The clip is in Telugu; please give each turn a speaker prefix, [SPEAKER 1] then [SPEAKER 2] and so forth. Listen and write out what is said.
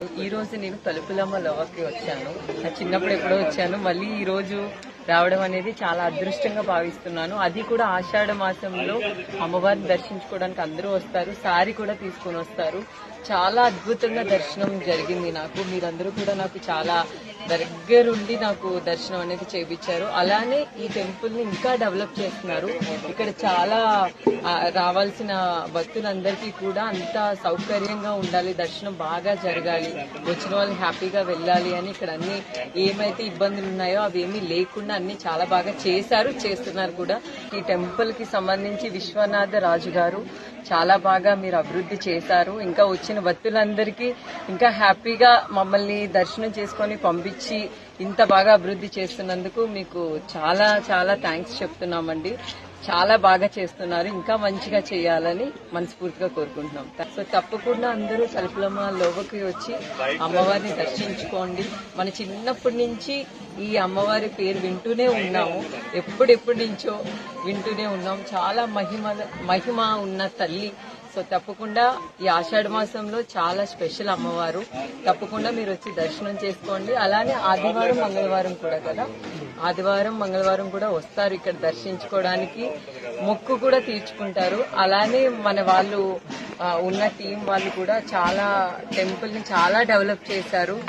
[SPEAKER 1] ఈ రోజు నేను తలుపులమ్మ లవకి వచ్చాను. నా చిన్నప్పుడు ఎప్పుడో వచ్చాను. మళ్ళీ ఈ రోజు రావడం అనేది చాలా అదృష్టంగా భావిస్తున్నాను. అది కూడా ఆషాఢ మాసంలో అమ్మవారిని దర్శించుకోవడానికి అందరూ వస్తారు. సారీ కూడా తీసుకొని వస్తారు. చాలా అద్భుతంగా దర్శనం జరిగింది నాకు. మీరందరూ కూడా నాకు చాలా దగ్గరుండి నాకు దర్శనం అనేది చేపించారు. అలానే ఈ టెంపుల్ని ఇంకా డెవలప్ చేస్తున్నారు. ఇక్కడ చాలా రావాల్సిన భక్తులందరికీ కూడా అంత సౌకర్యంగా ఉండాలి. దర్శనం బాగా జరగాలి. వచ్చిన వాళ్ళు హ్యాపీగా వెళ్ళాలి అని ఇక్కడ అన్ని ఏమైతే ఇబ్బందులు ఉన్నాయో అవి ఏమీ లేకుండా అన్ని చాలా బాగా చేశారు చేస్తున్నారు కూడా. ఈ టెంపుల్కి సంబంధించి విశ్వనాథ రాజు గారు చాలా బాగా మీరు అభివృద్ధి చేశారు. ఇంకా వచ్చిన భక్తులందరికీ ఇంకా హ్యాపీగా మమ్మల్ని దర్శనం చేసుకొని పంపించి ఇంత బాగా అభివృద్ధి చేస్తున్నందుకు మీకు చాలా చాలా థ్యాంక్స్ చెప్తున్నామండి. చాలా బాగా చేస్తున్నారు. ఇంకా మంచిగా చేయాలని మనస్ఫూర్తిగా కోరుకుంటున్నాం. సో తప్పకుండా అందరూ తలుపులమ్మ లోవకి వచ్చి అమ్మవారిని దర్శించుకోండి. మన చిన్నప్పటి నుంచి ఈ అమ్మవారి పేరు వింటూనే ఉన్నాము. ఎప్పుడెప్పటి నుంచో వింటూనే ఉన్నాం. చాలా మహిమ మహిమ ఉన్న తల్లి. సో తప్పకుండా ఈ ఆషాఢ మాసంలో చాలా స్పెషల్ అమ్మవారు. తప్పకుండా మీరు వచ్చి దర్శనం చేసుకోండి. అలానే ఆదివారం మంగళవారం కూడా కదా. ఆదివారం మంగళవారం కూడా వస్తారు ఇక్కడ దర్శించుకోవడానికి. మొక్కు కూడా తీర్చుకుంటారు. అలానే మన వాళ్ళు ఉన్న టీం వాళ్ళు కూడా చాలా టెంపుల్ని చాలా డెవలప్ చేశారు.